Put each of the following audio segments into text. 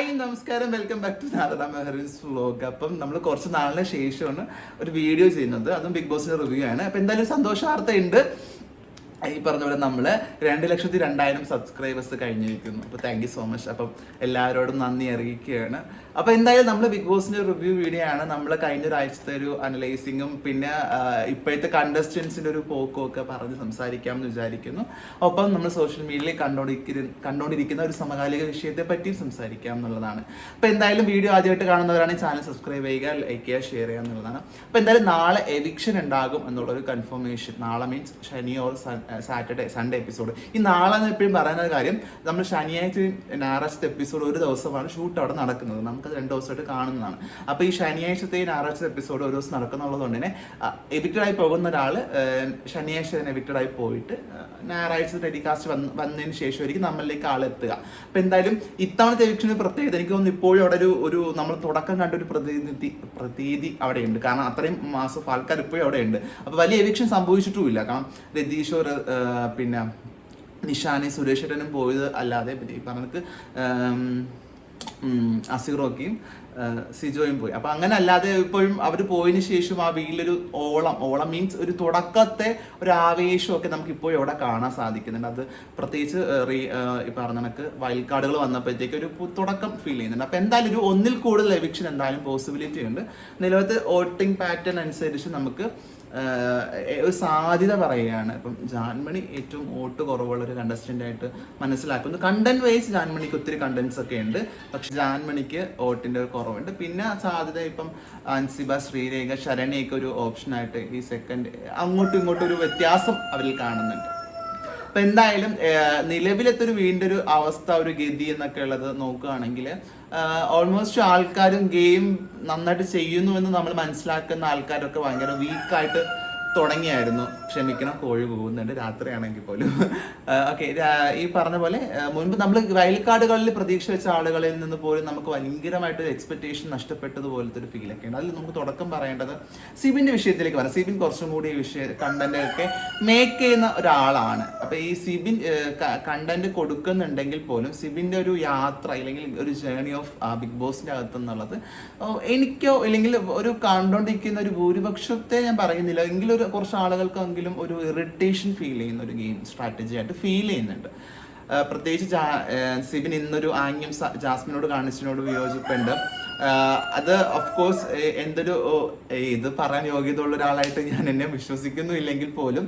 Hi നമസ്കാരം. Welcome back to Narada Mehrin's vlog അപ്പം നമ്മൾ കുറച്ച് നാളിന് ശേഷമാണ് ഒരു വീഡിയോ ചെയ്യുന്നത്. അതും ബിഗ് ബോസിന്റെ റിവ്യൂ ആണ്. അപ്പം എന്തായാലും സന്തോഷാർത്ഥമുണ്ട് ഈ പറഞ്ഞ പോലെ നമ്മൾ രണ്ട് ലക്ഷത്തി രണ്ടായിരം സബ്സ്ക്രൈബേഴ്സ് കഴിഞ്ഞിരിക്കുന്നു. അപ്പോൾ താങ്ക് യു സോ മച്ച് അപ്പം എല്ലാവരോടും നന്ദി അറിയിക്കുകയാണ്. അപ്പോൾ എന്തായാലും നമ്മൾ ബിഗ് ബോസിന്റെ റിവ്യൂ വീഡിയോ ആണ്. നമ്മൾ കഴിഞ്ഞ ഒരാഴ്ചത്തെ ഒരു അനലൈസിങ്ങും പിന്നെ ഇപ്പോഴത്തെ കണ്ടസ്റ്റൻസിന്റെ ഒരു പോക്കും ഒക്കെ പറഞ്ഞ് സംസാരിക്കാമെന്ന് വിചാരിക്കുന്നു. ഒപ്പം നമ്മൾ സോഷ്യൽ മീഡിയയിൽ കണ്ടോണ്ടിരിക്കുന്ന കണ്ടുകൊണ്ടിരിക്കുന്ന ഒരു സമകാലിക വിഷയത്തെ പറ്റിയും സംസാരിക്കാം എന്നുള്ളതാണ്. അപ്പോൾ എന്തായാലും വീഡിയോ ആദ്യമായിട്ട് കാണുന്നവരാണെങ്കിൽ ചാനൽ സബ്സ്ക്രൈബ് ചെയ്യുക ലൈക്ക് ചെയ്യുക ഷെയർ ചെയ്യുക എന്നുള്ളതാണ്. അപ്പോൾ എന്തായാലും നാളെ എവിക്ഷൻ ഉണ്ടാകും എന്നുള്ളൊരു കൺഫർമേഷൻ നാളെ മീൻസ് ശനി ഓർ സാറ്റർഡേ സൺഡേ എപ്പിസോഡ് ഈ നാളെ എന്ന് എപ്പോഴും പറയുന്ന കാര്യം നമ്മൾ ശനിയാഴ്ചയും ഞായറാഴ്ചത്തെ എപ്പിസോഡ് ഒരു ദിവസമാണ് ഷൂട്ട് അവിടെ നടക്കുന്നത്. നമുക്ക് രണ്ട് ദിവസമായിട്ട് കാണുന്നതാണ്. അപ്പോൾ ഈ ശനിയാഴ്ചത്തെ ഞായറാഴ്ചത്തെ എപ്പിസോഡ് ഒരു ദിവസം നടക്കുന്നുള്ളത് കൊണ്ട് തന്നെ എഡിറ്റഡായി പോകുന്ന ഒരാൾ ശനിയാഴ്ച തന്നെ എവിക്റ്റഡ് ആയി പോയിട്ട് ഞായറാഴ്ച ടെലികാസ്റ്റ് വന്ന് വന്നതിന് ശേഷമായിരിക്കും നമ്മളിലേക്ക് ആളെത്തുക അപ്പോൾ എന്തായാലും ഇത്തവണത്തെ എവിക്ഷന് പ്രത്യേകത എനിക്ക് തോന്നുന്നു ഇപ്പോഴും അവിടെ ഒരു ഒരു നമ്മൾ തുടക്കം കണ്ട ഒരു പ്രതിനിധി പ്രതീതി അവിടെയുണ്ട്. കാരണം അത്രയും മാസം ആൾക്കാർ ഇപ്പോഴും അവിടെയുണ്ട്. അപ്പോൾ വലിയ എവിക്ഷൻ സംഭവിച്ചിട്ടുമില്ല. കാരണം രതീഷോ പിന്നെ നിഷാനെ സുരേഷേട്ടനും പോയത് അല്ലാതെ ഈ പറഞ്ഞത് അസിറോക്കിയും സിജോയും പോയി. അപ്പൊ അങ്ങനെ അല്ലാതെ ഇപ്പോഴും അവർ പോയതിന് ശേഷം ആ വീട്ടിലൊരു ഓളം ഓളം മീൻസ് ഒരു തുടക്കത്തെ ഒരു ആവേശമൊക്കെ നമുക്ക് ഇപ്പോഴും അവിടെ കാണാൻ സാധിക്കുന്നുണ്ട്. അത് പ്രത്യേകിച്ച് റീ ഈ പറഞ്ഞ കണക്ക് വൈൽഡ് കാർഡുകൾ വന്നപ്പോഴത്തേക്ക് ഒരു തുടക്കം ഫീൽ ചെയ്യുന്നുണ്ട്. അപ്പൊ എന്തായാലും ഒരു ഒന്നിൽ കൂടുതൽ എവിക്ഷൻ എന്തായാലും പോസിബിലിറ്റി ഉണ്ട്. നിലവിലത്തെ വോട്ടിംഗ് പാറ്റേൺ അനുസരിച്ച് നമുക്ക് ഒരു സാധ്യത പറയുകയാണ്. ഇപ്പം ജാൻമണി ഏറ്റവും വോട്ട് കുറവുള്ള ഒരു കണ്ടസ്റ്റന്റ് ആയിട്ട് മനസ്സിലാക്കുന്നു. കണ്ടന്റ് വൈസ് ജാൻമണിക്ക് ഒത്തിരി കണ്ടന്റ്സ് ഒക്കെ ഉണ്ട്. പക്ഷെ ജാൻമണിക്ക് വോട്ടിന്റെ ഒരു കുറവുണ്ട്. പിന്നെ സാധ്യത ഇപ്പം അൻസിബ ശ്രീരേഖ ശരണിയൊക്കെ ഒരു ഓപ്ഷനായിട്ട് ഈ സെക്കൻഡ് അങ്ങോട്ടും ഇങ്ങോട്ടും ഒരു വ്യത്യാസം അവരിൽ കാണുന്നുണ്ട്. അപ്പൊ എന്തായാലും നിലവിലത്തെ ഒരു വീണ്ടും ഒരു അവസ്ഥ ഒരു ഗതി എന്നൊക്കെ ഉള്ളത് നോക്കുകയാണെങ്കിൽ ഓൾമോസ്റ്റ് ആൾക്കാരും ഗെയിം നന്നായിട്ട് ചെയ്യുന്നു എന്ന് നമ്മൾ മനസ്സിലാക്കുന്ന ആൾക്കാരൊക്കെ ഭയങ്കര വീക്കായിട്ട് തുടങ്ങിയായിരുന്നു. ക്ഷമിക്കണം കോഴി പോകുന്നുണ്ട് രാത്രിയാണെങ്കിൽ പോലും. ഓക്കെ ഈ പറഞ്ഞ പോലെ മുൻപ് നമ്മൾ വയൽക്കാടുകളിൽ പ്രതീക്ഷ വെച്ച ആളുകളിൽ നിന്ന് പോലും നമുക്ക് ഭയങ്കരമായിട്ട് എക്സ്പെക്ടേഷൻ നഷ്ടപ്പെട്ടതുപോലത്തെ ഒരു ഫീലൊക്കെ ഉണ്ട് അതിൽ നമുക്ക് തുടക്കം പറയേണ്ടത് സിബിന്റെ വിഷയത്തിലേക്ക് വരാം. സിബിൻ കുറച്ചും കൂടി ഈ വിഷയ കണ്ടന്റ് ഒക്കെ മേക്ക് ചെയ്യുന്ന ഒരാളാണ്. അപ്പൊ ഈ സിബിൻ കണ്ടന്റ് കൊടുക്കുന്നുണ്ടെങ്കിൽ പോലും സിബിന്റെ ഒരു യാത്ര അല്ലെങ്കിൽ ഒരു ജേണി ഓഫ് ബിഗ് ബോസിന്റെ അകത്ത് എന്നുള്ളത് എനിക്കോ അല്ലെങ്കിൽ ഒരു കണ്ടോണ്ടിരിക്കുന്ന ഒരു ഭൂരിപക്ഷത്തെ ഞാൻ പറയുന്നില്ല. എങ്കിലും ഒരു കുറച്ച് ആളുകൾക്കെങ്കിലും ഒരു ഇറിറ്റേഷൻ ഫീൽ ചെയ്യുന്ന ഒരു ഗെയിം സ്ട്രാറ്റജി ആയിട്ട് ഫീൽ ചെയ്യുന്നുണ്ട്. പ്രത്യേകിച്ച് സിബിൻ ഇന്നൊരു ആംഗ്യം ജാസ്മിനോട് കാണിച്ചതിനോട് വിയോജിപ്പുണ്ട്. അത് ഓഫ് കോഴ്സ് എന്തൊരു ഇത് പറയാൻ യോഗ്യത ഉള്ള ഒരാളായിട്ട് ഞാൻ എന്നെ വിശ്വസിക്കുന്നു ഇല്ലെങ്കിൽ പോലും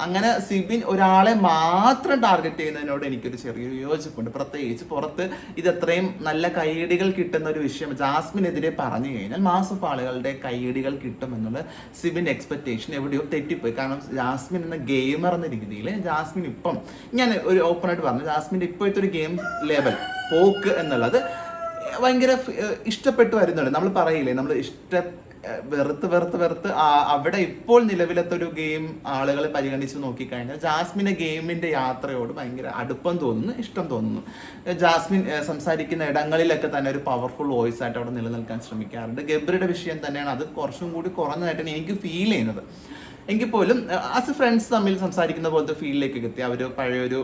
അങ്ങനെ സിബിൻ ഒരാളെ മാത്രം ടാർഗറ്റ് ചെയ്യുന്നതിനോട് എനിക്കൊരു ചെറിയൊരു വിയോജിപ്പുണ്ട് പ്രത്യേകിച്ച് പുറത്ത് ഇത് എത്രയും നല്ല കൈയടികൾ കിട്ടുന്ന ഒരു വിഷയം ജാസ്മിനെതിരെ പറഞ്ഞു കഴിഞ്ഞാൽ മാസ് ഓഫ് ആളുകളുടെ കൈയടികൾ കിട്ടുമെന്നുള്ള സിബിൻ എക്സ്പെക്ടേഷൻ എവിടെയോ തെറ്റിപ്പോയി. കാരണം ജാസ്മിൻ എന്ന ഗെയിമർ എന്ന രീതിയിൽ ജാസ്മിൻ ഇപ്പം ഞാൻ ഒരു ഓപ്പൺ ആയിട്ട് പറഞ്ഞു ജാസ്മിന്റെ ഇപ്പോഴത്തെ ഒരു ഗെയിം ലെവൽ പോക്ക് എന്നുള്ളത് ഭയങ്കര ഇഷ്ടപ്പെട്ടു വരുന്നുണ്ട്. നമ്മൾ പറയില്ലേ നമ്മൾ ഇഷ്ട വെറുത്ത് വെറുത്ത് വെറുത്ത് അവിടെ ഇപ്പോൾ നിലവിലത്തെ ഒരു ഗെയിം ആളുകളെ പരിഗണിച്ച് നോക്കിക്കഴിഞ്ഞാൽ ജാസ്മിന്റെ ഗെയിമിന്റെ യാത്രയോട് ഭയങ്കര അടുപ്പം തോന്നുന്നു ഇഷ്ടം തോന്നുന്നു. ജാസ്മിൻ സംസാരിക്കുന്ന ഇടങ്ങളിലൊക്കെ തന്നെ ഒരു പവർഫുൾ വോയിസ് ആയിട്ട് അവിടെ നിലനിൽക്കാൻ ശ്രമിക്കാറുണ്ട്. ഗബ്രിയുടെ വിഷയം തന്നെയാണ് അത് കുറച്ചും കൂടി കുറഞ്ഞതായിട്ടാണ് എനിക്ക് ഫീൽ ചെയ്യുന്നത്. എങ്കിൽ പോലും ആസ് എ ഫ്രണ്ട്സ് തമ്മിൽ സംസാരിക്കുന്ന പോലത്തെ ഫീലിലേക്ക് എത്തി. അവർ പഴയൊരു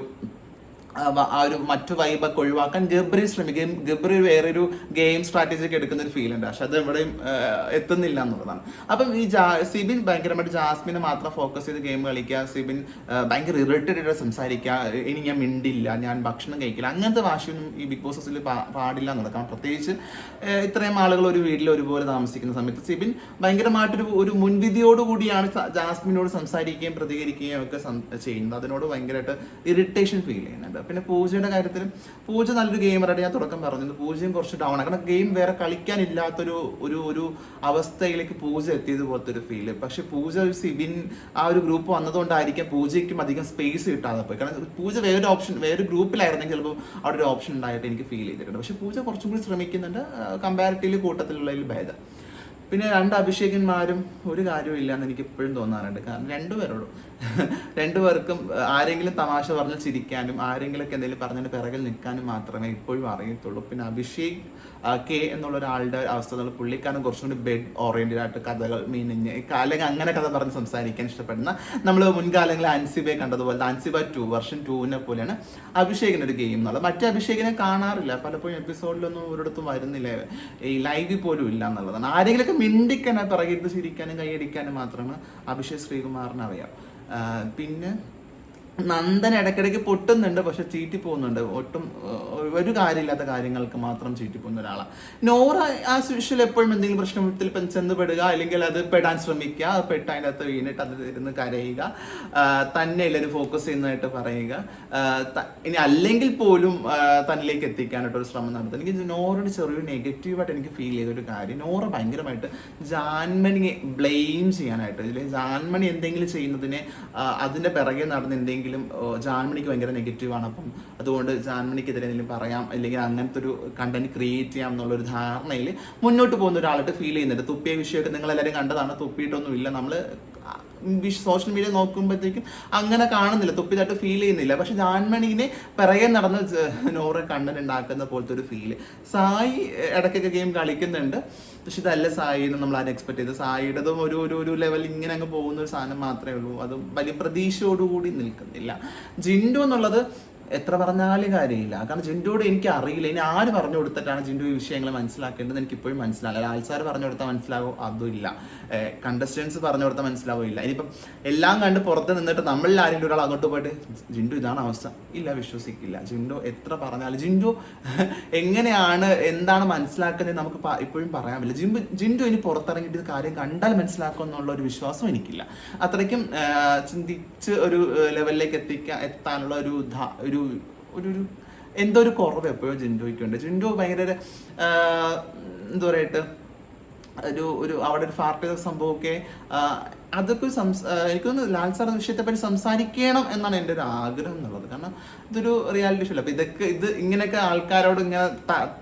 ആ ഒരു മറ്റു വൈബൊക്കെ ഒഴിവാക്കാൻ ഗബ്രി ശ്രമിക്കുകയും ഗബ്രി വേറൊരു ഗെയിം സ്ട്രാറ്റജി ഒക്കെ എടുക്കുന്ന ഒരു ഫീൽ ഉണ്ട്. പക്ഷെ അത് എവിടെയും എത്തുന്നില്ല എന്നുള്ളതാണ്. അപ്പം ഈ ജാ സിബിൻ ഭയങ്കരമായിട്ട് ജാസ്മിനെ മാത്രം ഫോക്കസ് ചെയ്ത് ഗെയിം കളിക്കുക സിബിൻ ഭയങ്കര ഇറിറ്റേറ്റഡ് ആയിട്ട് സംസാരിക്കുക ഇനി ഞാൻ മിണ്ടില്ല ഞാൻ ഭക്ഷണം കഴിക്കില്ല അങ്ങനത്തെ വാശിയൊന്നും ഈ ബിഗ് ബോസ് ഹൗസിൽ പാടില്ല എന്നുള്ളത് കാരണം പ്രത്യേകിച്ച് ഇത്രയും ആളുകൾ ഒരു വീട്ടിൽ ഒരുപോലെ താമസിക്കുന്ന സമയത്ത് സിബിൻ ഭയങ്കരമായിട്ടൊരു ഒരു മുൻവിധിയോടുകൂടിയാണ് കൂടിയാണ് ജാസ്മിനോട് സംസാരിക്കുകയും പ്രതികരിക്കുകയും ഒക്കെ ചെയ്യുന്നത്. അതിനോട് ഭയങ്കരമായിട്ട് ഇറിറ്റേഷൻ ഫീൽ ചെയ്യുന്നുണ്ട്. പിന്നെ പൂജയുടെ കാര്യത്തിൽ പൂജ നല്ലൊരു ഗെയിമറായിട്ട് ഞാൻ തുടക്കം പറഞ്ഞത്. പൂജയും കുറച്ച് ഡൗൺ ആണ് കാരണം ഗെയിം വേറെ കളിക്കാനില്ലാത്തൊരു ഒരു ഒരു അവസ്ഥയിലേക്ക് പൂജ എത്തിയത് പോലത്തെ ഒരു ഫീൽ പക്ഷെ പൂജ ഒരു സിബിൻ ആ ഒരു ഗ്രൂപ്പ് വന്നതുകൊണ്ടായിരിക്കാം പൂജയ്ക്കും അധികം സ്പേസ് കിട്ടാതെ പോയി. കാരണം പൂജ വേറൊരു ഓപ്ഷൻ വേറൊരു ഗ്രൂപ്പിലായിരുന്നെങ്കിൽ ചിലപ്പോൾ അവിടെ ഒരു ഓപ്ഷൻ ഉണ്ടായിട്ട് എനിക്ക് ഫീൽ ചെയ്തിട്ടുണ്ട്. പക്ഷെ പൂജ കുറച്ചും കൂടി ശ്രമിക്കുന്നുണ്ട് കമ്പാരിറ്റീവ്ലി കൂട്ടത്തിലുള്ളതിൽ ഭേദം. പിന്നെ രണ്ട് അഭിഷേകന്മാരും ഒരു കാര്യവും ഇല്ലാന്ന് എനിക്ക് ഇപ്പോഴും തോന്നാറുണ്ട്. കാരണം രണ്ടുപേരോടും രണ്ടുപേർക്കും ആരെങ്കിലും തമാശ പറഞ്ഞ് ചിരിക്കാനും ആരെങ്കിലുമൊക്കെ എന്തെങ്കിലും പറഞ്ഞതിന് പിറകിൽ നിൽക്കാനും മാത്രമേ ഇപ്പോഴും അറിയത്തുള്ളൂ. പിന്നെ അഭിഷേക് കെ എന്നുള്ള ഒരാളുടെ അവസ്ഥ എന്നുള്ള പുള്ളിക്കാരൻ കുറച്ചും കൂടി ബെഡ് ഓറിയന്റഡ് ആയിട്ട് കഥകൾ മീനിങ് അല്ലെങ്കിൽ അങ്ങനെ കഥ പറഞ്ഞ് സംസാരിക്കാൻ ഇഷ്ടപ്പെടുന്ന നമ്മൾ മുൻകാലങ്ങളിൽ അൻസിബയെ കണ്ടതുപോലെ അൻസിബ ടു വർഷൻ ടൂവിനെ പോലെയാണ് അഭിഷേകിന്റെ ഒരു ഗെയിം എന്നുള്ളത്. മറ്റേ അഭിഷേകിനെ കാണാറില്ല. പലപ്പോഴും എപ്പിസോഡിലൊന്നും ഒരിടത്തും വരുന്നില്ല. ഈ ലൈവിൽ പോലും ഇല്ല എന്നുള്ളതാണ്. ആരെങ്കിലുമൊക്കെ മിണ്ടിക്കാൻ പിറകിട്ട് ചിരിക്കാനും കൈയടിക്കാനും മാത്രമാണ് അഭിഷേക് ശ്രീകുമാറിന് അറിയാം. പിന്നെ നന്ദൻ ഇടയ്ക്കിടയ്ക്ക് പൊട്ടുന്നുണ്ട് പക്ഷെ ചീറ്റി പോകുന്നുണ്ട്. ഒട്ടും ഒരു കാര്യമില്ലാത്ത കാര്യങ്ങൾക്ക് മാത്രം ചീറ്റി പോകുന്ന ഒരാളാണ് നോറ ആ സ്വിഷിൽ എപ്പോഴും എന്തെങ്കിലും പ്രശ്നത്തിൽ ചെന്ന് പെടുക അല്ലെങ്കിൽ അത് പെടാൻ ശ്രമിക്കുക അത് പെട്ട് അതിന്റെ അകത്ത് വീണിട്ട് അത് ഇരുന്ന് കരയുക തന്നെ എല്ലാവരും ഫോക്കസ് ചെയ്യുന്നതായിട്ട് പറയുക ഇനി അല്ലെങ്കിൽ പോലും തന്നിലേക്ക് എത്തിക്കാനായിട്ട് ഒരു ശ്രമം നടത്തുക. എനിക്ക് നോറയുടെ ചെറിയൊരു നെഗറ്റീവായിട്ട് എനിക്ക് ഫീൽ ചെയ്ത ഒരു കാര്യം നോറ ഭയങ്കരമായിട്ട് ജാൻമണിയെ ബ്ലെയിം ചെയ്യാനായിട്ട് അല്ലെങ്കിൽ ജാൻമണി എന്തെങ്കിലും ചെയ്യുന്നതിനെ അതിന്റെ പിറകെ നടന്ന് എന്തെങ്കിലും ഓ, ജാൻമണിക്ക് ഭയങ്കര നെഗറ്റീവാണ് അപ്പം അതുകൊണ്ട് ജാൻമണിക്കെതിരെ എന്തെങ്കിലും പറയാം അല്ലെങ്കിൽ അങ്ങനത്തെ ഒരു കണ്ടന്റ് ക്രിയേറ്റ് ചെയ്യാം എന്നുള്ള ഒരു ധാരണയിൽ മുന്നോട്ട് പോകുന്ന ഒരാളായിട്ട് ഫീൽ ചെയ്യുന്നുണ്ട്. തുപ്പിയ വിഷയമൊക്കെ നിങ്ങൾ എല്ലാവരും കണ്ടതാണ്. തുപ്പിയിട്ടൊന്നും ഇല്ല നമ്മൾ സോഷ്യൽ മീഡിയ നോക്കുമ്പോഴത്തേക്കും അങ്ങനെ കാണുന്നില്ല. തൊപ്പിതായിട്ട് ഫീൽ ചെയ്യുന്നില്ല. പക്ഷെ ജാൻമണിനെ പിറകെ നടന്ന് നോറ കണ്ടന്റ് ഉണ്ടാക്കുന്ന പോലത്തെ ഒരു ഫീൽ സായി ഇടയ്ക്കൊക്കെ ഗെയിം കളിക്കുന്നുണ്ട്. പക്ഷെ ഇതല്ല സായി എന്ന് നമ്മൾ ആരും എക്സ്പെക്ട് ചെയ്ത്. സായിയുടേതും ഒരു ഒരു ഒരു ലെവൽ ഇങ്ങനെ അങ്ങ് പോകുന്ന ഒരു സാധനം മാത്രമേ ഉള്ളൂ. അത് വലിയ പ്രതീക്ഷയോടുകൂടി നിൽക്കുന്നില്ല. ജിൻഡു എന്നുള്ളത് എത്ര പറഞ്ഞാലും കാര്യമില്ല. കാരണം ജിൻഡോട് എനിക്ക് അറിയില്ല. ഇനി ആര് പറഞ്ഞു കൊടുത്തിട്ടാണ് ജിൻഡു ഈ വിഷയങ്ങൾ മനസ്സിലാക്കേണ്ടത് എനിക്ക് ഇപ്പോഴും മനസ്സിലാവില്ല ആൾസാർ പറഞ്ഞു കൊടുത്താൽ മനസ്സിലാവും? അതും ഇല്ല കണ്ടസ്റ്റൻസ് പറഞ്ഞു കൊടുത്താൽ മനസ്സിലാവും ഇല്ല. ഇനിയിപ്പം എല്ലാം കണ്ട് പുറത്ത് നിന്നിട്ട് നമ്മളിൽ ആരെങ്കിലും ഒരാൾ അങ്ങോട്ട് പോയിട്ട് ജിൻഡു ഇതാണ് അവസ്ഥ. ഇല്ല വിശ്വസിക്കില്ല. ജിൻഡു എത്ര പറഞ്ഞാലും ജിൻഡു എങ്ങനെയാണ് എന്താണ് മനസ്സിലാക്കുന്നത് നമുക്ക് ഇപ്പോഴും പറയാൻ പറ്റില്ല ജിൻഡു ജിൻഡു ഇനി പുറത്തിറങ്ങിയിട്ട് കാര്യം കണ്ടാൽ മനസ്സിലാക്കും എന്നുള്ള ഒരു വിശ്വാസം എനിക്കില്ല. അത്രയ്ക്കും ചിന്തിച്ച് ഒരു ലെവലിലേക്ക് എത്തിക്കാൻ എത്താനുള്ള ഒരു ഒരു ഒരു ഒരു എന്തോ ഒരു കുറവ് എപ്പോഴും ജിൻഡോയ്ക്കുണ്ട്. ജിൻഡോ ഭയങ്കര ഒരു, എന്താ പറയട്ടെ ഒരു ഒരു അവിടെ ഒരു പാർട്ടി സംഭവമൊക്കെ അതൊക്കെ സംസ് എനിക്കൊന്ന് ലാൽ സാർ വിഷയത്തെ പറ്റി സംസാരിക്കണം എന്നാണ് എന്റെ ഒരു ആഗ്രഹം എന്നുള്ളത്. കാരണം ഇതൊരു റിയാലിറ്റി ഷോ അപ്പൊ ഇതൊക്കെ ഇത് ഇങ്ങനെയൊക്കെ ആൾക്കാരോട് ഇങ്ങനെ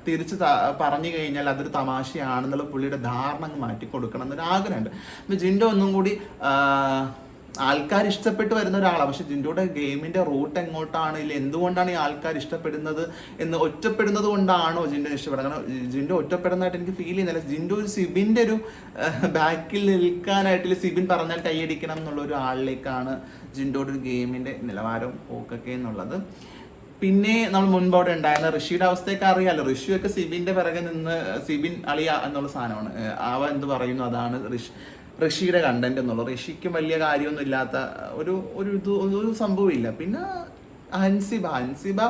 തിരിച്ച് പറഞ്ഞു കഴിഞ്ഞാൽ അതൊരു തമാശയാണെന്നുള്ള പുള്ളിയുടെ ധാരണ മാറ്റി കൊടുക്കണം എന്നൊരു ആഗ്രഹമുണ്ട്. അപ്പൊ ജിൻഡോ ഒന്നും കൂടി ആൾക്കാർ ഇഷ്ടപ്പെട്ട് വരുന്ന ഒരാളാണ് പക്ഷെ ജിൻഡോയുടെ ഗെയിമിന്റെ റൂട്ട് എങ്ങോട്ടാണ്? ഇല്ല എന്തുകൊണ്ടാണ് ഈ ആൾക്കാർ ഇഷ്ടപ്പെടുന്നത് എന്ന് ഒറ്റപ്പെടുന്നത് കൊണ്ടാണോ ജിൻഡോ ഇഷ്ടപ്പെടുന്നത്? കാരണം ജിൻഡോ ഒറ്റപ്പെടുന്നതായിട്ട് എനിക്ക് ഫീൽ ചെയ്യുന്നില്ല. ജിൻഡോ ഒരു സിബിന്റെ ഒരു ബാക്കിൽ നിൽക്കാനായിട്ട് സിബിൻ പറഞ്ഞാൽ കൈയടിക്കണം എന്നുള്ള ഒരു ആളിലേക്കാണ് ജിൻഡോയുടെ ഒരു ഗെയിമിന്റെ നിലവാരം പോക്കൊക്കെ എന്നുള്ളത്. പിന്നെ നമ്മൾ മുൻപോടെ ഉണ്ടായിരുന്ന ഋഷിയുടെ അവസ്ഥയൊക്കെ അറിയാലോ. ഋഷിയൊക്കെ സിബിന്റെ പിറകെ നിന്ന് സിബിൻ അളിയ എന്നുള്ള സാധനമാണ്. അവ എന്ത് പറയുന്നു? അതാണ് ഋഷി. ഋഷിയുടെ കണ്ടന്റ് എന്നുള്ളു. ഋഷിക്കും വലിയ കാര്യമൊന്നും ഇല്ലാത്ത ഒരു ഒരു ഇത് ഒരു സംഭവം ഇല്ല പിന്നെ ഹൻസിബ ഹൻസിബ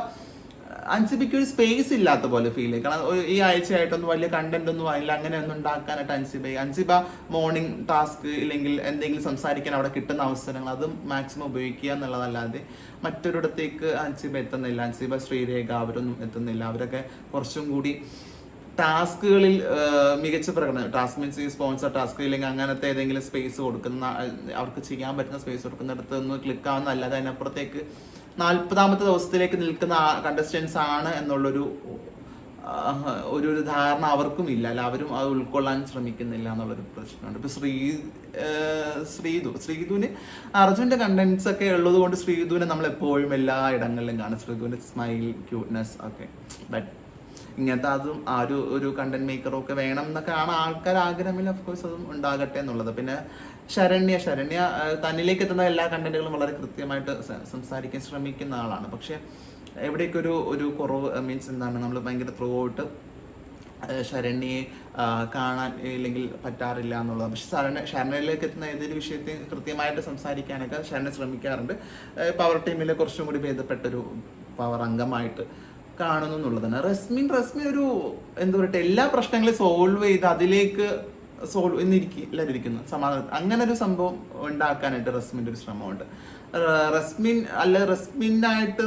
ഹൻസിബയ്ക്ക് ഒരു സ്പേസ് ഇല്ലാത്ത പോലെ ഫീൽ ചെയ്യും. കാരണം ഈ ആഴ്ചയായിട്ടൊന്നും വലിയ കണ്ടന്റ് ഒന്നും ആയില്ല അങ്ങനെ ഒന്നും ഉണ്ടാക്കാനായിട്ട് അൻസിബ അൻസിബ മോർണിംഗ് ടാസ്ക് ഇല്ലെങ്കിൽ എന്തെങ്കിലും സംസാരിക്കാൻ അവിടെ കിട്ടുന്ന അവസരങ്ങൾ അത് മാക്സിമം ഉപയോഗിക്കുക എന്നുള്ളതല്ലാതെ മറ്റൊരിടത്തേക്ക് അൻസിബ എത്തുന്നില്ല. അൻസിബ ശ്രീരേഖ അവരൊന്നും എത്തുന്നില്ല. അവരൊക്കെ കുറച്ചും കൂടി ടാസ്കുകളിൽ മികച്ച പ്രകടനം. ടാസ്ക് മീൻസ് ഈ സ്പോൺസർ ടാസ്ക് ഇല്ലെങ്കിൽ അങ്ങനത്തെ ഏതെങ്കിലും സ്പേസ് കൊടുക്കുന്ന അവർക്ക് ചെയ്യാൻ പറ്റുന്ന സ്പേസ് കൊടുക്കുന്നിടത്ത് ഒന്ന് ക്ലിക്ക് ആവുന്ന അല്ലാതെ അതിനപ്പുറത്തേക്ക് നാൽപ്പതാമത്തെ ദിവസത്തിലേക്ക് നിൽക്കുന്ന കണ്ടസ്റ്റൻസ് ആണ് എന്നുള്ളൊരു ഒരു ഒരു ധാരണ അവർക്കും ഇല്ല. അല്ല അവരും അത് ഉൾക്കൊള്ളാൻ ശ്രമിക്കുന്നില്ല എന്നുള്ളൊരു പ്രശ്നമുണ്ട്. ഇപ്പൊ ശ്രീ ശ്രീതു ശ്രീതുവിന് അർജുന്റെ കണ്ടന്റ്സ് ഒക്കെ ഉള്ളത് കൊണ്ട് ശ്രീതുവിനെ നമ്മൾ എപ്പോഴും എല്ലാ ഇടങ്ങളിലും കാണും. ശ്രീതുവിന്റെ സ്മൈൽ ക്യൂട്ട്നെസ് ഒക്കെ. ബട്ട് ഇങ്ങനത്തെ അതും ആ ഒരു ഒരു കണ്ടന്റ് മേക്കറും ഒക്കെ വേണം എന്നൊക്കെ ആണ് ആൾക്കാർ ആഗ്രഹമില്ല ഓഫ് കോഴ്സ് അതും ഉണ്ടാകട്ടെ എന്നുള്ളത്. പിന്നെ ശരണ്യ ശരണ്യ തന്നിലേക്ക് എത്തുന്ന എല്ലാ കണ്ടന്റുകളും വളരെ കൃത്യമായിട്ട് സംസാരിക്കാൻ ശ്രമിക്കുന്ന ആളാണ്. പക്ഷെ എവിടെയൊക്കെ ഒരു ഒരു കുറവ് മീൻസ് എന്താണ് നമ്മൾ ഭയങ്കര ത്രൂ ഔട്ട് ശരണ്യെ കാണാൻ ഇല്ലെങ്കിൽ പറ്റാറില്ല എന്നുള്ളത്. പക്ഷെ ശരണ ശരണയിലേക്ക് എത്തുന്ന ഏതൊരു വിഷയത്തെ കൃത്യമായിട്ട് സംസാരിക്കാനൊക്കെ ശരണ ശ്രമിക്കാറുണ്ട്. പവർ ടീമിലെ കുറച്ചും കൂടി ഭേദപ്പെട്ടൊരു പവർ അംഗമായിട്ട് കാണുന്നു എന്നുള്ളതാണ്. റസ്മിൻ റസ്മിൻ ഒരു എന്താ പറയട്ടെ എല്ലാ പ്രശ്നങ്ങളും സോൾവ് ചെയ്ത് അതിലേക്ക് സോൾവ് എന്നിരിക്കും എല്ലാവരും ഇരിക്കുന്നു സമാധാനം. അങ്ങനെ ഒരു സംഭവം ഉണ്ടാക്കാനായിട്ട് റസ്മിന്റെ ഒരു ശ്രമമുണ്ട്. റസ്മിൻ അല്ല റസ്മിനായിട്ട്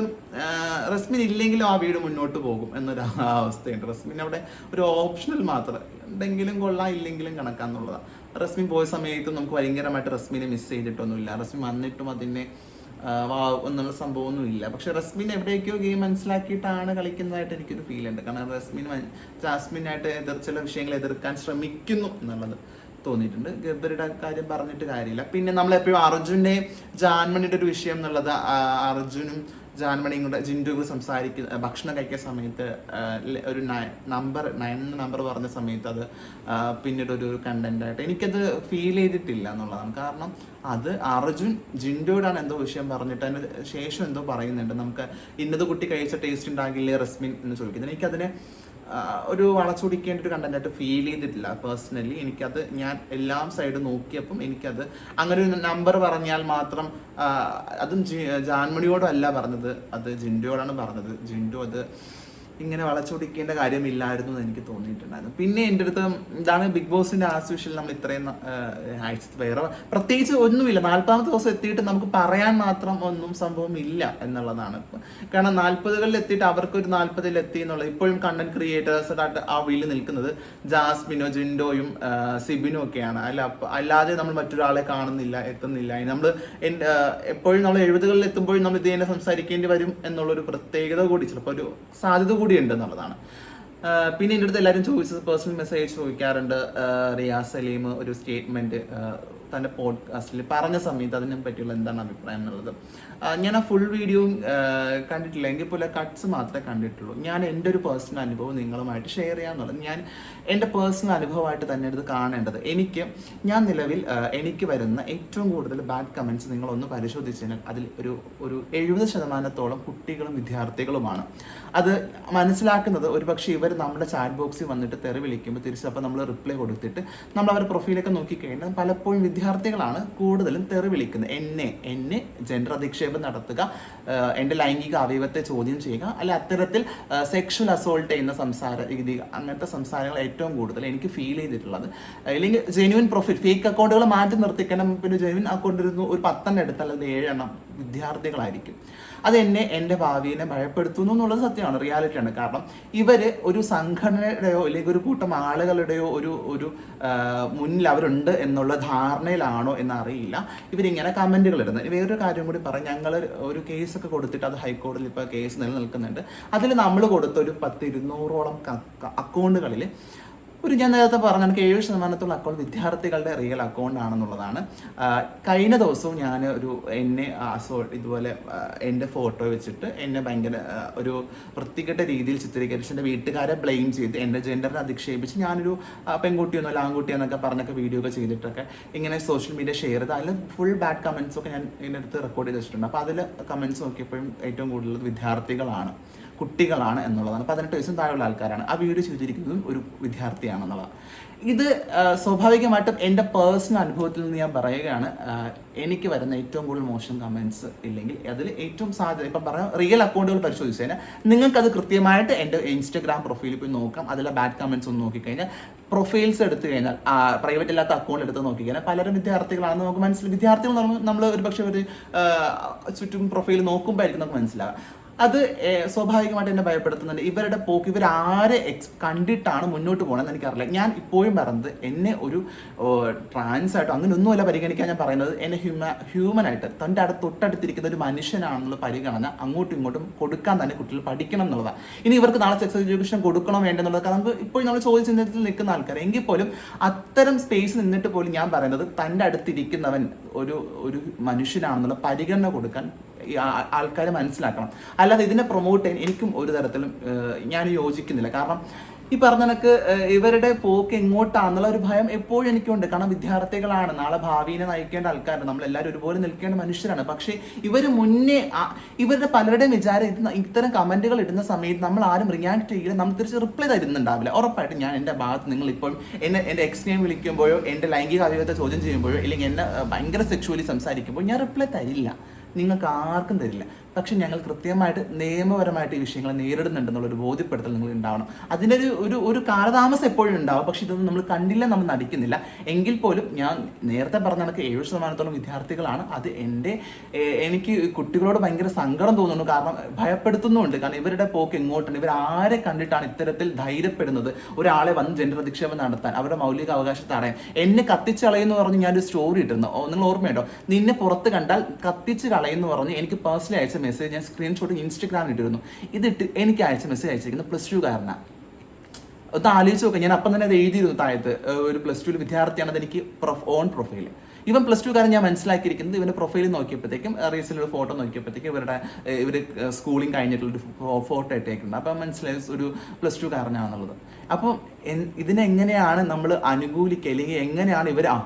റസ്മിൻ ഇല്ലെങ്കിലും ആ വീട് മുന്നോട്ട് പോകും എന്നൊരു അവസ്ഥയുണ്ട്. റസ്മിൻ അവിടെ ഒരു ഓപ്ഷണൽ മാത്രം. ഉണ്ടെങ്കിലും കൊള്ളാം ഇല്ലെങ്കിലും കണക്കാന്നുള്ളതാണ് റസ്മിൻ പോയ സമയത്ത് നമുക്ക് ഭയങ്കരമായിട്ട് റസ്മിനെ മിസ് ചെയ്തിട്ടൊന്നുമില്ല. റസ്മിൻ വന്നിട്ടും അതിനെ എന്നുള്ള സംഭവമൊന്നും ഇല്ല പക്ഷെ റസ്മിൻ എവിടെയൊക്കെയോ ഗെയിം മനസ്സിലാക്കിയിട്ടാണ് കളിക്കുന്നതായിട്ട് എനിക്കൊരു ഫീൽ ഉണ്ട്. കാരണം റസ്മിൻ മൻ- ജാസ്മിനായിട്ട് എതിർ ചില വിഷയങ്ങൾ എതിർക്കാൻ ശ്രമിക്കുന്നു എന്നുള്ളത് തോന്നിയിട്ടുണ്ട്. ഗബ്ബറുടെ കാര്യം പറഞ്ഞിട്ട് കാര്യമില്ല. പിന്നെ നമ്മളെപ്പോഴും അർജുന്റെ ജാൻമണിയുടെ ഒരു വിഷയം എന്നുള്ളത് അർജുനും ജാൻമണിയും കൂടെ ജിൻഡു കൂടെ സംസാരിക്കുന്ന ഭക്ഷണം കഴിക്കുന്ന സമയത്ത് ഒരു നമ്പർ നയൻ നമ്പർ പറഞ്ഞ സമയത്ത് അത് പിന്നീട് ഒരു കണ്ടന്റായിട്ട് എനിക്കത് ഫീൽ ചെയ്തിട്ടില്ല എന്നുള്ളതാണ്. കാരണം അത് അർജുൻ ജിൻഡുവിടാണ് എന്തോ വിഷയം പറഞ്ഞിട്ട് അതിന് ശേഷം എന്തോ പറയുന്നുണ്ട്. നമുക്ക് ഇന്നത് കുട്ടി കഴിച്ച ടേസ്റ്റ് ഉണ്ടാകില്ലേ റസ്മിൻ എന്ന് ചോദിക്കുന്നത് എനിക്കതിനെ ഒരു വളച്ചൊടിക്കേണ്ട ഒരു കണ്ടന്റായിട്ട് ഫീൽ ചെയ്തിട്ടില്ല പേഴ്സണലി എനിക്കത് ഞാൻ എല്ലാം സൈഡ് നോക്കിയപ്പം എനിക്കത് അങ്ങനെ ഒരു നമ്പർ പറഞ്ഞാൽ മാത്രം അതും ജി- ജാൻമണിയോടും അല്ല പറഞ്ഞത്. അത് ജിൻഡോയോടാണ് പറഞ്ഞത്. ജിൻഡു അത് ഇങ്ങനെ വളച്ചൊടിക്കേണ്ട കാര്യമില്ലായിരുന്നു എന്ന് എനിക്ക് തോന്നിയിട്ടുണ്ടായിരുന്നു. പിന്നെ എന്റെ അടുത്ത് ഇതാണ് ബിഗ് ബോസിന്റെ ആസ്യൂഷ്യൽ നമ്മൾ ഇത്രയും ആഴ്ച വേറെ പ്രത്യേകിച്ച് ഒന്നുമില്ല. നാൽപ്പതാമത്തെ ദിവസം എത്തിയിട്ട് നമുക്ക് പറയാൻ മാത്രം ഒന്നും സംഭവം ഇല്ല എന്നുള്ളതാണ്. കാരണം നാൽപ്പതുകളിൽ എത്തിയിട്ട് അവർക്ക് ഒരു നാൽപ്പതിൽ എത്തി എന്നുള്ളത് ഇപ്പോഴും കണ്ടന്റ് ക്രിയേറ്റേഴ്സ് ആ വീട്ടിൽ നിൽക്കുന്നത് ജാസ്മിനോ ജിൻഡോയും സിബിനും ഒക്കെയാണ്. അല്ല അല്ലാതെ നമ്മൾ മറ്റൊരാളെ കാണുന്നില്ല എത്തുന്നില്ല. നമ്മൾ എപ്പോഴും നമ്മൾ എഴുപതുകളിൽ എത്തുമ്പോഴും നമ്മൾ ഇത് തന്നെ സംസാരിക്കേണ്ടി വരും എന്നുള്ളൊരു പ്രത്യേകത കൂടി ചിലപ്പോൾ ഒരു സാധ്യത കൂടി ഉണ്ട് എന്നുള്ളതാണ് പിന്നെ എന്റെ അടുത്ത് എല്ലാവരും ചോദിച്ചത് പേഴ്സണൽ മെസ്സേജ് ചോദിക്കാറുണ്ട്. റിയാസ് സലീം ഒരു സ്റ്റേറ്റ്മെന്റ് തന്റെ പോഡ്കാസ്റ്റിൽ പറഞ്ഞ സമയത്ത് അതിനെ പറ്റിയുള്ള എന്താണ് അഭിപ്രായം എന്നുള്ളത്. ഞാൻ ആ ഫുൾ വീഡിയോ കണ്ടിട്ടില്ല. എങ്കിൽ പോലെ കട്ട്സ് മാത്രമേ കണ്ടിട്ടുള്ളൂ. ഞാൻ എന്റെ ഒരു പേഴ്സണൽ അനുഭവം നിങ്ങളുമായിട്ട് ഷെയർ ചെയ്യാന്നുള്ളത് ഞാൻ എന്റെ പേഴ്സണൽ അനുഭവമായിട്ട് തന്നെ എടുത്ത് കാണേണ്ടത്. എനിക്ക് ഞാൻ നിലവിൽ എനിക്ക് വരുന്ന ഏറ്റവും കൂടുതൽ ബാഡ് കമന്റ്സ് നിങ്ങളൊന്ന് പരിശോധിച്ച് കഴിഞ്ഞാൽ അതിൽ ഒരു ഒരു എഴുപത് ശതമാനത്തോളം കുട്ടികളും വിദ്യാർത്ഥികളുമാണ്. അത് മനസ്സിലാക്കുന്നത് ഒരുപക്ഷെ ഇവർ നമ്മുടെ ചാറ്റ് ബോക്സിൽ വന്നിട്ട് തെറി വിളിക്കുമ്പോൾ തിരിച്ച് അപ്പോൾ നമ്മൾ റിപ്ലൈ കൊടുത്തിട്ട് നമ്മൾ അവരുടെ പ്രൊഫൈലൊക്കെ നോക്കിക്കഴിഞ്ഞാൽ പലപ്പോഴും വിദ്യാർത്ഥികളാണ് കൂടുതലും തെറി വിളിക്കുന്നത് എന്നെ എന്നെ ജെൻഡർ അധിക്ഷേപം നടത്തുക എന്റെ ലൈംഗിക അവയവത്തെ ചോദ്യം ചെയ്യുക അല്ല അത്തരത്തിൽ സെക്ഷൽ അസോൾട്ട് ചെയ്യുന്ന സംസാര രീതി അങ്ങനത്തെ സംസാരങ്ങൾ ഏറ്റവും കൂടുതൽ എനിക്ക് ഫീൽ ചെയ്തിട്ടുള്ളത്. അല്ലെങ്കിൽ ജെന്യൂൻ പ്രൊഫൈൽ ഫേക്ക് അക്കൗണ്ടുകൾ മാറ്റി നിർത്തിക്കണം. പിന്നെ ജെന്യൂൻ അക്കൗണ്ട് ഒരു പത്തെണ്ണം എടുത്താൽ അത് ഏഴെണ്ണം വിദ്യാർത്ഥികളായിരിക്കും. അത് എന്നെ എന്റെ ഭാവിയെ ഭയപ്പെടുത്തുന്നു എന്നുള്ളത് സത്യമാണ് റിയാലിറ്റിയാണ് കാരണം ഇവർ ഒരു സംഘടനയുടെയോ അല്ലെങ്കിൽ ഒരു കൂട്ടം ആളുകളുടെയോ ഒരു ഒരു മുന്നിൽ അവരുണ്ട് എന്നുള്ള ധാരണയിലാണോ എന്നറിയില്ല. ഇവരിങ്ങനെ കമന്റുകൾ ഇടുന്നത് വേറൊരു കാര്യം കൂടി പറയാം. ഞങ്ങൾ ഒരു കേസൊക്കെ കൊടുത്തിട്ട് അത് ഹൈക്കോടതിയിൽ ഇപ്പോൾ കേസ് നിലനിൽക്കുന്നുണ്ട്. അതിൽ നമ്മൾ കൊടുത്ത ഒരു പത്ത് ഇരുന്നൂറോളം അക്കൗണ്ടുകളിൽ ഒരു ഞാൻ നേരത്തെ പറഞ്ഞു എനിക്ക് ഏഴ് ശതമാനത്തോളം അക്കൗണ്ട് വിദ്യാർത്ഥികളുടെ റിയൽ അക്കൗണ്ട് ആണെന്നുള്ളതാണ്. കഴിഞ്ഞ ദിവസവും ഞാൻ ഒരു എന്നെ ഇതുപോലെ എന്റെ ഫോട്ടോ വെച്ചിട്ട് എന്നെ ഭയങ്കര ഒരു വൃത്തികെട്ട രീതിയിൽ ചിത്രീകരിച്ച് എന്റെ വീട്ടുകാരെ ബ്ലെയിം ചെയ്ത് എന്റെ ജെൻഡറിനെ അധിക്ഷേപിച്ച് ഞാനൊരു പെൺകുട്ടിയെന്നോ പെൺകുട്ടിയൊന്നുമല്ല ആൺകുട്ടിയെന്നൊക്കെ പറഞ്ഞൊക്കെ വീഡിയോ ഒക്കെ ചെയ്തിട്ടൊക്കെ ഇങ്ങനെ സോഷ്യൽ മീഡിയ ഷെയർ ചെയ്ത് അതിൽ ഫുൾ ബാഡ് കമൻസ് ഒക്കെ ഞാൻ ഇതിനടുത്ത് റെക്കോർഡ് ചെയ്ത് വെച്ചിട്ടുണ്ട് അപ്പോൾ അതിൽ കമൻസ് നോക്കിയപ്പോഴും ഏറ്റവും കൂടുതൽ വിദ്യാർത്ഥികളാണ്. കുട്ടികളാണ് എന്നുള്ളതാണ്. പതിനെട്ട് വയസ്സും താഴെയുള്ള ആൾക്കാരാണ്. ആ വീഡിയോ ചെയ്തിരിക്കുന്നതും ഒരു വിദ്യാർത്ഥിയാണെന്നുള്ളതാണ്. ഇത് സ്വാഭാവികമായിട്ടും എന്റെ പേഴ്സണൽ അനുഭവത്തിൽ നിന്ന് ഞാൻ പറയുകയാണ് എനിക്ക് വരുന്ന ഏറ്റവും കൂടുതൽ മോശം കമൻസ് ഇല്ലെങ്കിൽ അതിൽ ഏറ്റവും സാധ്യത ഇപ്പം പറയാം റിയൽ അക്കൗണ്ടുകൾ പരിശോധിച്ച് കഴിഞ്ഞാൽ നിങ്ങൾക്കത് കൃത്യമായിട്ട് എന്റെ ഇൻസ്റ്റഗ്രാം പ്രൊഫൈലിൽ പോയി നോക്കാം. അതിലെ ബാഡ് കമൻസ് ഒന്ന് നോക്കിക്കഴിഞ്ഞാൽ പ്രൊഫൈൽസ് എടുത്തു കഴിഞ്ഞാൽ പ്രൈവറ്റ് അല്ലാത്ത അക്കൗണ്ട് എടുത്ത് നോക്കിക്കഴിഞ്ഞാൽ പലരും വിദ്യാർത്ഥികളാണെന്ന് നമുക്ക് മനസ്സിലായി വിദ്യാർത്ഥികൾ നമ്മൾ ഒരു പക്ഷേ ഒരു ചുറ്റും പ്രൊഫൈൽ നോക്കുമ്പോഴായിരിക്കും നമുക്ക് മനസ്സിലാവുക. അത് സ്വാഭാവികമായിട്ട് എന്നെ ഭയപ്പെടുത്തുന്നുണ്ട്. ഇവരുടെ പോക്ക് ഇവർ ആരെ എക്സ് കണ്ടിട്ടാണ് മുന്നോട്ട് പോകണമെന്ന് എനിക്കറിയില്ല. ഞാൻ ഇപ്പോഴും പറയുന്നത് എന്നെ ഒരു ട്രാൻസ് ആയിട്ടോ അങ്ങനെ ഒന്നുമല്ല പരിഗണിക്കാൻ ഞാൻ പറയുന്നത്. എന്നെ ഹ്യൂമ ഹ്യൂമൻ ആയിട്ട് തന്റെ അടുത്ത് തൊട്ടടുത്തിരിക്കുന്ന ഒരു മനുഷ്യനാണെന്നുള്ള പരിഗണന അങ്ങോട്ടും ഇങ്ങോട്ടും കൊടുക്കാൻ തന്നെ കുട്ടികൾ പഠിക്കണം എന്നുള്ളതാണ് ഇനി ഇവർക്ക് നാളെ സെക്സ് എഡ്യൂക്കേഷൻ കൊടുക്കണോ വേണ്ടെന്നുള്ളത് നമുക്ക് ഇപ്പോഴും നമ്മൾ ചിന്തത്തിൽ നിൽക്കുന്ന ആൾക്കാർ എങ്കിൽ പോലും അത്തരം സ്പേസ് നിന്നിട്ട് പോലും ഞാൻ പറയുന്നത് തന്റെ അടുത്തിരിക്കുന്നവൻ ഒരു ഒരു മനുഷ്യനാണെന്നുള്ള പരിഗണന കൊടുക്കാൻ ആൾക്കാർ മനസ്സിലാക്കണം. അല്ലാതെ ഇതിനെ പ്രൊമോട്ട് ചെയ്യാൻ എനിക്കും ഒരു തരത്തിലും ഞാൻ യോജിക്കുന്നില്ല. കാരണം ഈ പറഞ്ഞ നിനക്ക് ഇവരുടെ പോക്ക് എങ്ങോട്ടാണെന്നുള്ള ഒരു ഭയം എപ്പോഴും എനിക്കുണ്ട്. കാരണം വിദ്യാർത്ഥികളാണ്. നാളെ ഭാവിയെ നയിക്കേണ്ട ആൾക്കാരാണ് നമ്മൾ എല്ലാവരും ഒരുപോലെ നിൽക്കേണ്ട മനുഷ്യരാണ്. പക്ഷേ ഇവർ മുന്നേ ഇവരുടെ പലരുടെയും വിചാരം ഇടുന്ന ഇത്തരം കമന്റുകൾ ഇടുന്ന സമയത്ത് നമ്മൾ ആരും റിയാക്ട് ചെയ്യില്ല. നമ്മൾ തിരിച്ച് റിപ്ലൈ തരുന്നുണ്ടാവില്ല ഉറപ്പായിട്ടും ഞാൻ എന്റെ ഭാഗത്ത് നിങ്ങൾ ഇപ്പോഴും എന്നെ എന്റെ എക്സ്നെയിം വിളിക്കുമ്പോഴോ എന്റെ ലൈംഗിക അവയവത്തെ ചോദ്യം ചെയ്യുമ്പോഴോ അല്ലെങ്കിൽ എന്നെ ഭയങ്കര സെക്ഷുവലി സംസാരിക്കുമ്പോൾ ഞാൻ റിപ്ലൈ തരില്ല. നിങ്ങൾക്ക് ആർക്കും തരില്ല. പക്ഷെ ഞങ്ങൾ കൃത്യമായിട്ട് നിയമപരമായിട്ട് ഈ വിഷയങ്ങൾ നേരിടുന്നുണ്ടെന്നുള്ളൊരു ബോധ്യപ്പെടുത്തൽ നിങ്ങൾ ഉണ്ടാവണം. അതിന്റെ ഒരു ഒരു ഒരു കാലതാമസം എപ്പോഴും ഉണ്ടാവും. പക്ഷെ ഇതൊന്നും നമ്മൾ കണ്ടില്ല നമ്മൾ നടിക്കുന്നില്ല. എങ്കിൽ പോലും ഞാൻ നേരത്തെ പറഞ്ഞ കണക്ക് ഏഴ് ശതമാനത്തോളം വിദ്യാർത്ഥികളാണ്. അത് എന്റെ എനിക്ക് കുട്ടികളോട് ഭയങ്കര സങ്കടം തോന്നുന്നു. കാരണം ഭയപ്പെടുത്തുന്നുണ്ട് കാരണം ഇവരുടെ പോക്ക് എങ്ങോട്ടാണ്? ഇവർ ആരെ കണ്ടിട്ടാണ് ഇത്തരത്തിൽ ധൈര്യപ്പെടുന്നത്? ഒരാളെ വന്ന് ജനറൽ അധിക്ഷേപം നടത്താൻ അവരുടെ മൗലിക അവകാശം തടയാൻ. എന്നെ കത്തിച്ച് കളയുന്നു പറഞ്ഞ് ഞാനൊരു സ്റ്റോറി ഇട്ടിരുന്നു. നിങ്ങൾ ഓർമ്മയുണ്ടോ? നിന്നെ പുറത്ത് കണ്ടാൽ കത്തിച്ച് കളയെന്ന് പറഞ്ഞ് എനിക്ക് പേഴ്സണലി അയച്ച മെസ്സേജ് ഞാൻ സ്ക്രീൻഷോട്ട് ഇൻസ്റ്റഗ്രാമിൽ ഇട്ടിരുന്നു. ഇതിട്ട് എനിക്ക് അയച്ച മെസ്സേജ് അയച്ചിരിക്കുന്നത് പ്ലസ് ടു കാരനാണ് ഒന്ന് ആലോചിച്ച് നോക്കാം ഞാൻ അപ്പം തന്നെ അത് എഴുതിയിരുന്നു താഴത്ത്. ഒരു പ്ലസ് ടു വിദ്യാർത്ഥിയാണ് എനിക്ക് ഓൺ പ്രൊഫൈൽ ഇവൻ പ്ലസ് ടു കാരൻ ഞാൻ മനസ്സിലാക്കിയിരിക്കുന്നത് ഇവന്റെ പ്രൊഫൈൽ നോക്കിയപ്പോഴത്തേക്കും ഒരു ഫോട്ടോ നോക്കിയപ്പോഴത്തേക്കും ഇവരുടെ ഇവർ ഇവർ സ്കൂളിംഗ് കഴിഞ്ഞിട്ടുള്ള ഒരു ഫോട്ടോ ഇട്ടേക്കുന്നുണ്ട്. അപ്പം മനസ്സിലായി ഒരു പ്ലസ് ടു കാരനാണെന്നുള്ളത് അപ്പോൾ ഇതിനെങ്ങനെയാണ് നമ്മൾ അനുകൂലിക്കുക അല്ലെങ്കിൽ എങ്ങനെയാണ് ഇവർ ആ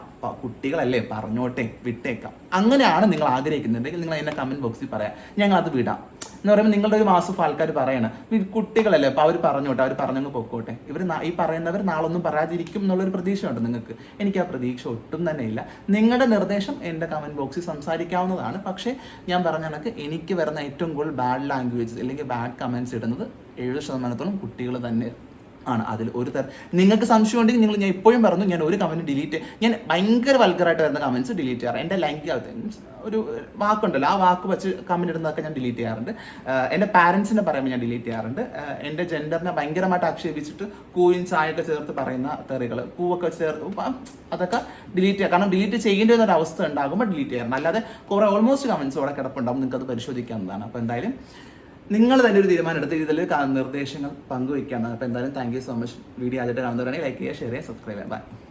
കുട്ടികളല്ലേ പറഞ്ഞോട്ടെ വിട്ടേക്കാം. അങ്ങനെയാണ് നിങ്ങൾ ആഗ്രഹിക്കുന്നുണ്ടെങ്കിൽ നിങ്ങൾ എന്നെ കമന്റ് ബോക്സിൽ പറയാം. ഞങ്ങൾ അത് വിടാം. എന്ന് പറയുമ്പോൾ നിങ്ങളുടെ ഒരു മാസം ആൾക്കാർ പറയണം "ഈ കുട്ടികളല്ലേ അപ്പോൾ അവർ പറഞ്ഞോട്ടെ അവർ പറഞ്ഞങ്ങ് പൊക്കോട്ടെ. ഇവർ ഈ പറയുന്നവർ നാളൊന്നും പറയാതിരിക്കും എന്നുള്ളൊരു പ്രതീക്ഷയുണ്ട് നിങ്ങൾക്ക്. എനിക്ക് ആ പ്രതീക്ഷ ഒട്ടും തന്നെ ഇല്ല. നിങ്ങളുടെ നിർദ്ദേശം എന്റെ കമന്റ് ബോക്സിൽ സംസാരിക്കാവുന്നതാണ്. പക്ഷേ ഞാൻ പറഞ്ഞ കണക്ക് എനിക്ക് വരുന്ന ഏറ്റവും കൂടുതൽ ബാഡ് ലാംഗ്വേജ് അല്ലെങ്കിൽ ബാഡ് കമന്റ്സ് ഇടുന്നത് എഴുപത് ശതമാനത്തോളം കുട്ടികൾ തന്നെ ആണ് അതിൽ ഒരു തരം നിങ്ങൾക്ക് സംശയം ഉണ്ടെങ്കിൽ നിങ്ങൾ ഞാൻ ഇപ്പോഴും പറഞ്ഞു ഞാൻ ഒരു കമന്റ് ഡിലീറ്റ് ഞാൻ ഭയങ്കര വൽഗറായിട്ട് വരുന്ന കമന്റ്സ് ഡിലീറ്റ് ചെയ്യാറ്. എന്റെ ലൈംഗിക ഒരു വാക്കുണ്ടല്ലോ ആ വാക്ക് വെച്ച് കമന്റ് ഇടുന്നതൊക്കെ ഞാൻ ഡിലീറ്റ് ചെയ്യാറുണ്ട്. എന്റെ പാരൻസിനെ പറയുമ്പോൾ ഞാൻ ഡിലീറ്റ് ചെയ്യാറുണ്ട്. എന്റെ ജെൻഡറിനെ ഭയങ്കരമായിട്ട് ആക്ഷേപിച്ചിട്ട് കൂയും ചായൊക്കെ ചേർത്ത് പറയുന്ന തെറികൾ പൂവൊക്കെ ചേർത്ത് അതൊക്കെ ഡിലീറ്റ് ചെയ്യാം. കാരണം ഡിലീറ്റ് ചെയ്യേണ്ട ഒരു അവസ്ഥ ഉണ്ടാകുമ്പോൾ ഡിലീറ്റ് ചെയ്യാറുണ്ട്. അല്ലാതെ കുറേ ഓൾമോസ്റ്റ് കമൻസ് അവിടെ കിടപ്പുണ്ടാകും നിങ്ങൾക്ക് അത് പരിശോധിക്കാവുന്നതാണ്. അപ്പോൾ എന്തായാലും നിങ്ങൾ തന്നെ ഒരു തീരുമാനം എടുത്ത് ഇതിൽ നിർദ്ദേശങ്ങൾ പങ്കുവയ്ക്കാൻ അപ്പോൾ എന്തായാലും thank you so much video ആദ്യമായിട്ട് കാണുന്നവരാണെങ്കിൽ ലൈക്ക് ചെയ്യുക ഷെയർ ചെയ്യുക സബ്സ്ക്രൈബ് ചെയ്യുക. ബൈ